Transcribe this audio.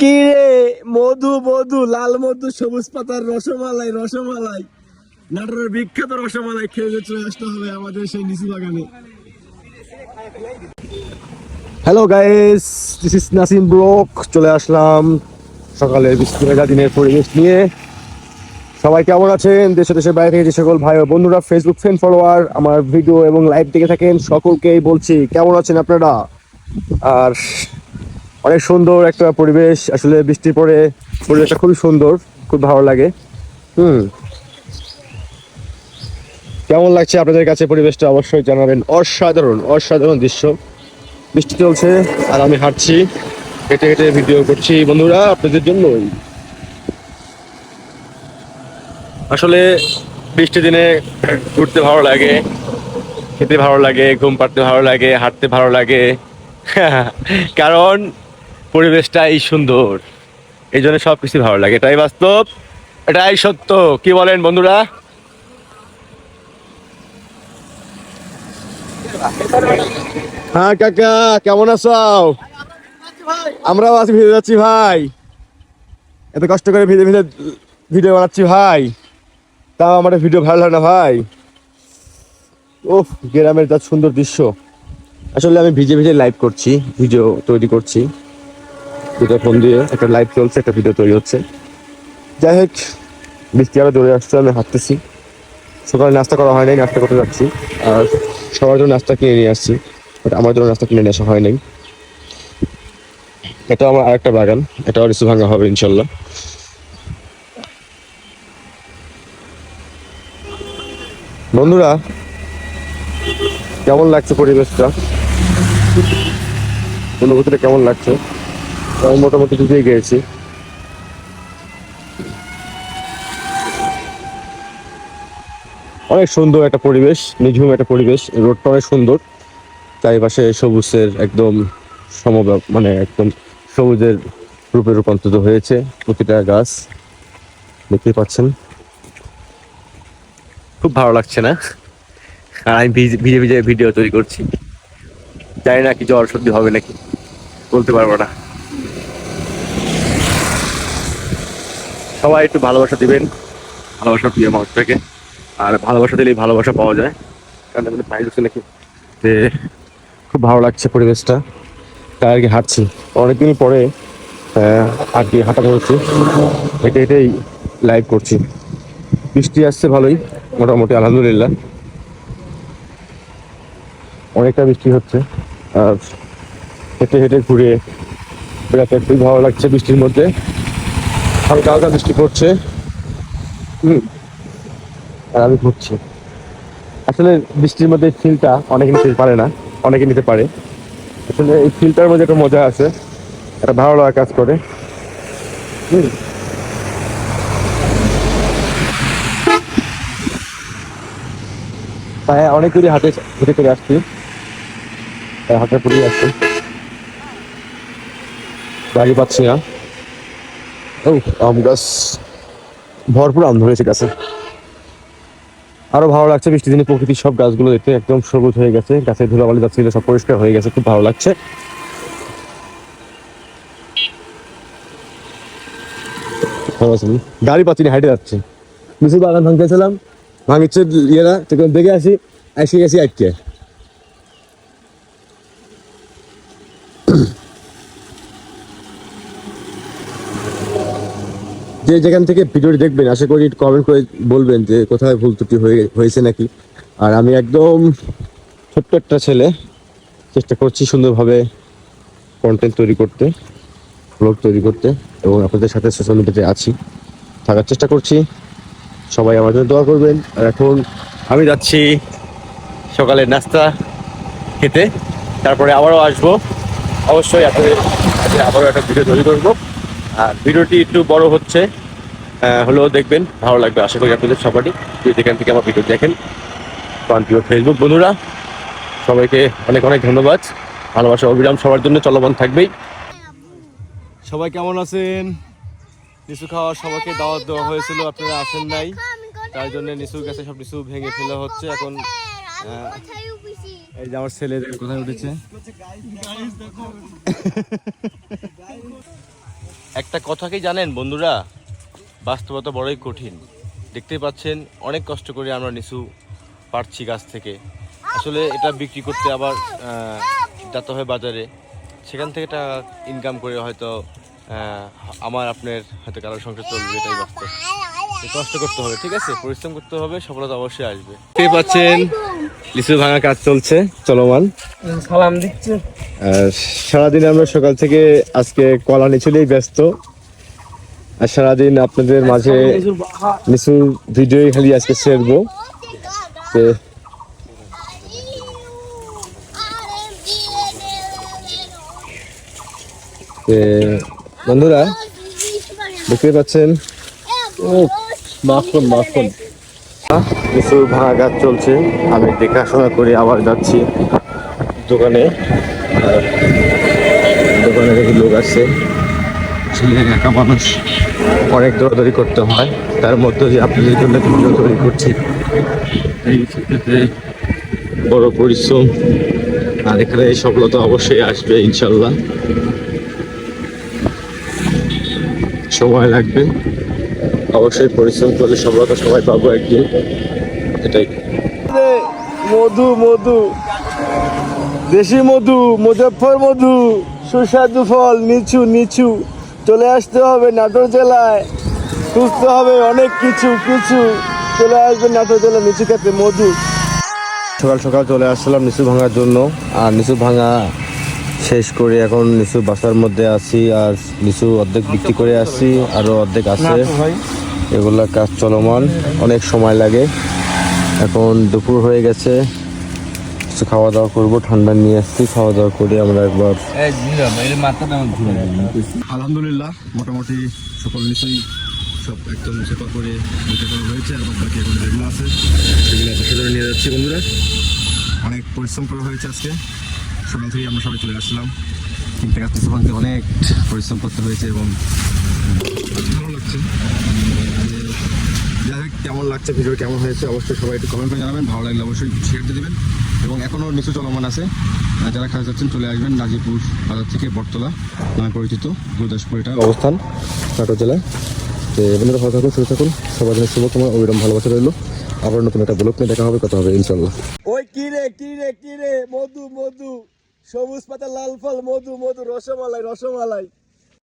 কি রে? মধু মধু, লাল মধু, সবুজ পাতার রসমালাই রসমালাই। নাটোরের বিখ্যাত রসমালাই খেয়ে চলে আসতে হবে আমাদের সেই নিচু বাগানে। Hello guys this is Nasim vlog চলে আসলাম সকালের বিস্কুট দিনের পরিবেশ নিয়ে। সবাই কেমন আছেন? দেশে দেশের বাইরে থেকে যে সকল ভাই ও বন্ধুরা ফেসবুক ফ্রেন্ড ফলোয়ার আমার ভিডিও এবং লাইভ দেখে থাকেন, সকলকেই বলছি, কেমন আছেন আপনারা? আর অনেক সুন্দর একটা পরিবেশ, আসলে বৃষ্টির পরে পরিবেশটা খুবই সুন্দর, খুব ভালো লাগে। হুম। কেমন লাগছে আপনাদের কাছে পরিবেশটা? অবশ্যই জানাবেন। অসাধারণ অসাধারণ দৃশ্য। বৃষ্টি চলছে আর আমি হাঁটছি, হেঁটে হেঁটে ভিডিও করছি। বন্ধুরা, আপনাদের জন্যই। আসলে বৃষ্টির দিনে ঘুরতে ভালো লাগে, খেতে ভালো লাগে, ঘুম পাড়তে ভালো লাগে, হাঁটতে ভালো লাগে। কারণ পরিবেশটাই সুন্দর। এই জন্য সব কিছু ভালো লাগে, এটাই বাস্তব, এটাই সত্য। কি বলেন বন্ধুরা? হ্যাঁ কাকা, কেমন আছো? আমরাও আছি, ভিজে যাচ্ছি ভাই। এত কষ্ট করে ভিজে ভিজে ভিডিও বানাচ্ছি ভাই। তাও আমার ভিডিও ভালো লাগে না ভাই। ওহ গ্রামের যা সুন্দর দৃশ্য। আসলে আমি ভিজে ভিজে লাইভ করছি, ভিডিও তৈরি করছি। দুটো ফোন দিয়ে একটা লাইভ চলছে, একটা ভিডিও তৈরি হচ্ছে। যাই হোক, বৃষ্টি আরও দৌড়ে আসছে, আমি হাঁটতেছি। সকালে নাস্তা করা হয় নাই, নাস্তা করতে যাচ্ছি। আর সবার জন্য নাস্তা কিনে নিয়ে আসছি বাট আমার জন্য নাস্তা কিনে নিয়ে আসা হয় নাই। এটা আমার আরেকটা বাগান, এটাও রিসু ভাঙা হবে, ইনশাল্লাহ। বন্ধুরা, কেমন লাগছে পরিবেশটা? অনুভূতিটা কেমন লাগছে? আমি মোটামুটি ডুবিয়ে গিয়েছি অনেক সুন্দর একটা পরিবেশ, নিঝুম একটা পরিবেশ। রোডটা অনেক সুন্দর। চারিপাশে সবুজের একদম সম মানে একদম সবুজের রূপে রূপান্তরিত হয়েছে প্রতিটা গাছ। দেখতে পাচ্ছেন। খুব ভালো লাগছে না? আর আমি ভিজে ভিজে ভিজে ভিডিও তৈরি করছি। জানি না কি জ্বর সর্দি হবে নাকি, বলতে পারব না। সবাই একটু ভালোবাসা দিবেন। ভালোবাসা প্রিয় মানুষটাকে আর ভালোবাসা দিলেই ভালোবাসা পাওয়া যায়। কারণ পাই হচ্ছে নাকি? যে খুব ভালো লাগছে পরিবেশটা। তাই আর কি হাঁটছি। অনেকদিন পরে আর কি হাঁটা করেছি। হেঁটে হেঁটেই লাইভ করছি। বৃষ্টি আসছে ভালোই, মোটামুটি আলহামদুলিল্লাহ। অনেকটা বৃষ্টি হচ্ছে। আর হেঁটে হেঁটে ঘুরে বেড়াতে খুবই ভালো লাগছে বৃষ্টির মধ্যে। হালকা হালকা বৃষ্টি পড়ছে। হুম। আর আমি ঘুরছি। আসলে বৃষ্টির মধ্যে ফিলটা অনেকে নিতে পারে না অনেকে নিতে পারে। আসলে এই ফিলটার মধ্যে একটা মজা আছে একটা ভালো লাগা কাজ করে। হুম। তাই অনেক দূরে হাটে হেঁটে করে আসছি। হাটে পড়ে আসছি গাড়ি পাচ্ছি না। ও আম গাছ ভরপুর আম ধরেছে গাছে। আরও ভালো লাগছে বৃষ্টি দিনে প্রকৃতির সব গাছগুলো দেখতে একদম সবুজ হয়ে গেছে। গাছের ধুলাবালি যাচ্ছিল সব পরিষ্কার হয়ে গেছে খুব ভালো লাগছে? গাড়ি পাচ্ছি না হাইটে যাচ্ছে। কিছু বাগান ভাঙতেছিলাম। ভাঙিচ্ছে ইয়েরা দেখে আসি এসে গেছি আটকে। যে যেখান থেকে ভিডিওটি দেখবেন, আশা করি কমেন্ট করে বলবেন যে কোথায় ভুল ত্রুটি হয়ে হয়েছে নাকি। আর আমি একদম ছোট্ট একটা ছেলে, চেষ্টা করছি সুন্দরভাবে কন্টেন্ট তৈরি করতে ব্লগ তৈরি করতে এবং আপনাদের সাথে সোশ্যাল মিডিয়াতে আছি। থাকার চেষ্টা করছি। সবাই আমার জন্য দোয়া করবেন। আর এখন আমি যাচ্ছি সকালে নাস্তা খেতে। তারপরে আবারও আসব। অবশ্যই আপনাদের আবারও একটা ভিডিও তৈরি করব। আর ভিডিওটি একটু বড় হচ্ছে হলেও দেখবেন, ভালো লাগবে আশা করি আপনাদের সবারই। যেখান থেকে আমার ভিডিও দেখেন প্রিয় ফেসবুক বন্ধুরা, সবাইকে অনেক অনেক ধন্যবাদ। ভালোবাসা অবিরাম সবার জন্য চলমান থাকবেই। সবাই কেমন আছেন? নিচু খাওয়ার সবাইকে দাওয়াত দেওয়া হয়েছিল, আপনারা আসেন নাই। তার জন্য নিচু কাছে সব নিচু ভেঙে ফেলা হচ্ছে। এখন এই যে আমার ছেলে কোথায় উঠেছে? একটা কথা কি জানেন, বন্ধুরা? বাস্তবতা বড়ই কঠিন। দেখতেই পাচ্ছেন, অনেক কষ্ট করে আমরা নিচু পারছি গাছ থেকে। আসলে এটা বিক্রি করতে আবার যেতে হয় বাজারে। সেখান থেকে টাকা ইনকাম করে হয়তো আমার, আপনার হয়তো কারোর সংসার চলবে, এটাই বাস্তব। কষ্ট করতে হবে, ঠিক আছে? পরিশ্রম করতে হবে, সফলতা অবশ্যই আসবে। পাচ্ছেন লিচু ভাঙা কাজ চলছে চলমান। সালাম দিচ্ছে। সারাদিন আমরা সকাল থেকে আজকে কলা নিচুলেই ব্যস্ত। আর সারাদিন আপনাদের মাঝে নিচু ভিডিও খালি আজকে ছেড়বো বন্ধুরা দেখতে পাচ্ছেন? মাখন মাখন। কিছু ভাঙা গাছ চলছে। আমি দেখাশোনা করে আবার যাচ্ছি দোকানে। দোকানে দেখি লোক ছেলে একা মানুষ অনেক দৌড়াদৌড়ি করতে হয়। তার মধ্যে যে আপনাদের জন্য তৈরি করছি। এই ক্ষেত্রে বড় পরিশ্রম। আর এখানে এই সফলতা অবশ্যই আসবে, ইনশাল্লাহ। সময় লাগবে। অবশ্যই পরিশ্রম করলে সফলতা সবাই পাবো একদিন। এটাই। মধু মধু। দেশি মধু মুজফর মধু সুস্বাদু ফল নিচু নিচু। চলে আসতে হবে নাটোর জেলায়। খুঁজতে হবে অনেক কিছু কিছু। চলে আসবে নাটোর জেলা নিচু খেতে মধু। সকাল সকাল চলে আসছিলাম নিচু ভাঙার জন্য। আর নিচু ভাঙা শেষ করে এখন নিচু বাসার মধ্যে আছি। আর নিচু অর্ধেক বিক্রি করে আসছি। আরও অর্ধেক আছে। ভাই। এগুলা কাজ চলমান অনেক সময় লাগে। এখন দুপুর হয়ে গেছে কিছু খাওয়া দাওয়া করব ঠান্ডা নিয়ে আসছি খাওয়া দাওয়া করে আমরা একবার আলহামদুলিল্লাহ মোটামুটি সকল নিচেই সব একদম চেপা করে নিতে করা হয়েছে আর বাকি এখন যেগুলো আছে সেগুলো বাসা ধরে নিয়ে যাচ্ছি বন্ধুরা। অনেক পরিশ্রম করা হয়েছে আজকে। সকাল থেকে আমরা সবাই চলে আসলাম। গাছ ভাঙতে অনেক পরিশ্রম করতে হয়েছে এবং ভালো লাগছে যাই হোক কেমন লাগছে ভিডিও কেমন হয়েছে, অবশ্যই সবাই একটু কমেন্ট করে জানাবেন, ভালো লাগলে অবশ্যই শেয়ার দিয়ে দেবেন। এবং এখনও নিচু চলমান আছে যারা খেলা যাচ্ছেন চলে আসবেন গাজীপুর বাজার থেকে বটতলা, নামে পরিচিত গুরুদাসপুর এটা অবস্থান, নাটোর জেলায়। তো বন্ধুরা, ভালো থাকুন, সুস্থ থাকুন, সবার জন্য শুভকামনা ওইরকম ভালোবাসা রইল। আবার নতুন একটা ব্লগ নিয়ে দেখা হবে, কথা হবে ইনশাল্লাহ ওই কি রে কি রে কি রে, মধু মধু, সবুজ পাতা, লাল ফল, মধু মধু, রসমালাই রসমালাই।